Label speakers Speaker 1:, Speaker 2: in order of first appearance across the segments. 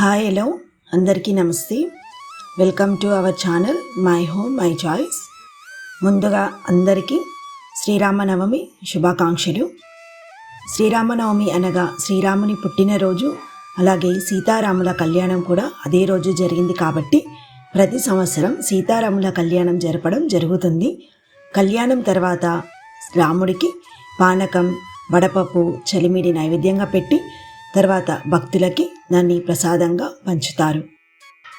Speaker 1: Hi hello. అందరికీ నమస్తే. Welcome to our channel my home my choice. ముందుగా అందరికీ శ్రీరామనవమి శుభాకాంక్షలు. శ్రీరామనవమి అనగా శ్రీరాముని పుట్టినరోజు అలాగే సీతారాముల కళ్యాణం కూడా అదే రోజు జరిగింది కాబట్టి ప్రతి సంవత్సరం సీతారాముల కళ్యాణం జరపడం జరుగుతుంది. కళ్యాణం తర్వాత రాముడికి పానకం వడపప్పు చలిమిడి నైవేద్యంగా పెట్టి తర్వాత భక్తులకి దాన్ని ప్రసాదంగా పంచుతారు.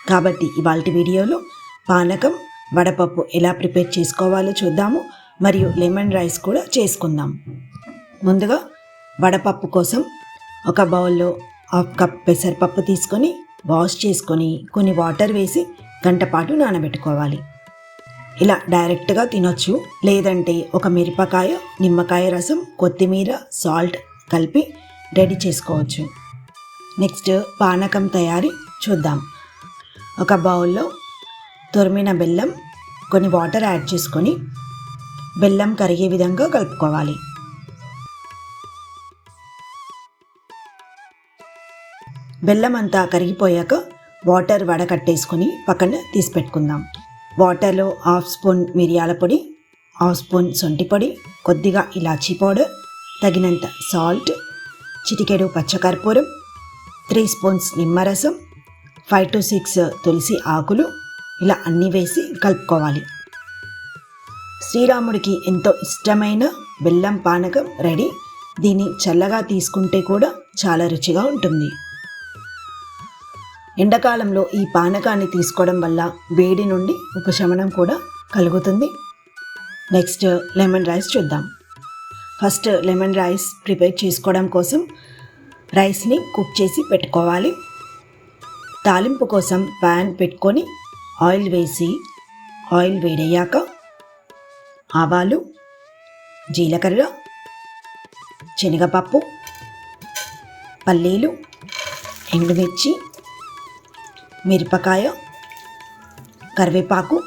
Speaker 1: కాబట్టి ఇవాళ వీడియోలో పానకం వడపప్పు ఎలా ప్రిపేర్ చేసుకోవాలో చూద్దాము. మరియు లెమన్ రైస్ కూడా చేసుకుందాం. ముందుగా వడపప్పు కోసం ఒక బౌల్లో హాఫ్ కప్ పెసరపప్పు తీసుకొని వాష్ చేసుకొని కొన్ని వాటర్ వేసి గంట పాటు నానబెట్టుకోవాలి. ఇలా డైరెక్ట్గా తినొచ్చు. లేదంటే ఒక మిరపకాయ నిమ్మకాయ రసం కొత్తిమీర సాల్ట్ కలిపి రెడీ చేసుకోవచ్చు. నెక్స్ట్ పానకం తయారీ చూద్దాం. ఒక బౌల్లో తురిమిన బెల్లం కొన్ని వాటర్ యాడ్ చేసుకొని బెల్లం కరిగే విధంగా కలుపుకోవాలి. బెల్లం అంతా కరిగిపోయాక వాటర్ వడకట్టేసుకొని పక్కన తీసి పెట్టుకుందాం. వాటర్లో హాఫ్ స్పూన్ మిరియాల పొడి హాఫ్ స్పూన్ సొంటి పొడి కొద్దిగా ఇలాచీ పౌడర్ తగినంత సాల్ట్ చిటికెడు పచ్చకర్పూరం త్రీ స్పూన్స్ నిమ్మరసం ఫైవ్ టు సిక్స్ తులసి ఆకులు ఇలా అన్నీ వేసి కలుపుకోవాలి. శ్రీరాముడికి ఎంతో ఇష్టమైన బెల్లం పానకం రెడీ. దీన్ని చల్లగా తీసుకుంటే కూడా చాలా రుచిగా ఉంటుంది. ఎండాకాలంలో ఈ పానకాన్ని తీసుకోవడం వల్ల వేడి నుండి ఉపశమనం కూడా కలుగుతుంది. నెక్స్ట్ లెమన్ రైస్ చూద్దాం. ఫస్ట్ లెమన్ రైస్ ప్రిపేర్ చేసుకోవడం కోసం రైస్ని కుక్ చేసి పెట్టుకోవాలి. తాలింపు కోసం ప్యాన్ పెట్టుకొని ఆయిల్ వేసి ఆయిల్ వేడయ్యాక ఆవాలు జీలకర్ర శనగపప్పు పల్లీలు ఎండుమిర్చి మిరపకాయ కరివేపాకు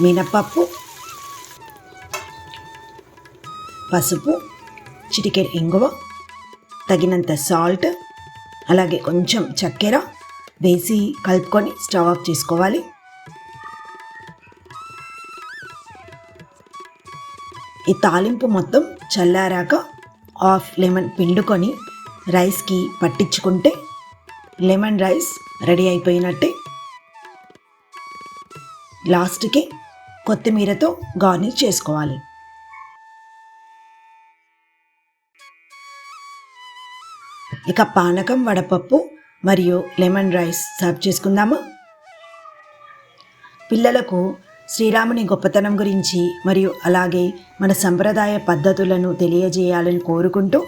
Speaker 1: మినపప్పు పసుపు చిటికెడు ఇంగువ తగినంత సాల్ట్ అలాగే కొంచెం చక్కెర వేసి కలుపుకొని స్టవ్ ఆఫ్ చేసుకోవాలి. ఈ తాలింపు మొత్తం చల్లారాక హాఫ్ లెమన్ పిండుకొని రైస్కి పట్టించుకుంటే లెమన్ రైస్ రెడీ అయిపోయినట్టే. లాస్ట్కి కొత్తిమీరతో గార్నిష్ చేసుకోవాలి. ఇక పానకం వడపప్పు మరియు లెమన్ రైస్ సర్వ్ చేసుకుందాము. పిల్లలకు శ్రీరాముని గొప్పతనం గురించి మరియు అలాగే మన సంప్రదాయ పద్ధతులను తెలియజేయాలని కోరుకుంటూ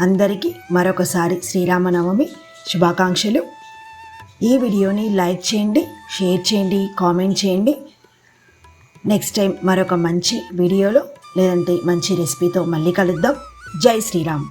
Speaker 1: అందరికీ మరొకసారి శ్రీరామనవమి శుభాకాంక్షలు. ఈ వీడియోని లైక్ చేయండి షేర్ చేయండి కామెంట్ చేయండి. నెక్స్ట్ టైం మరొక మంచి వీడియోలో లేదంటే మంచి రెసిపీతో మళ్ళీ కలుద్దాం. జై శ్రీరామ్.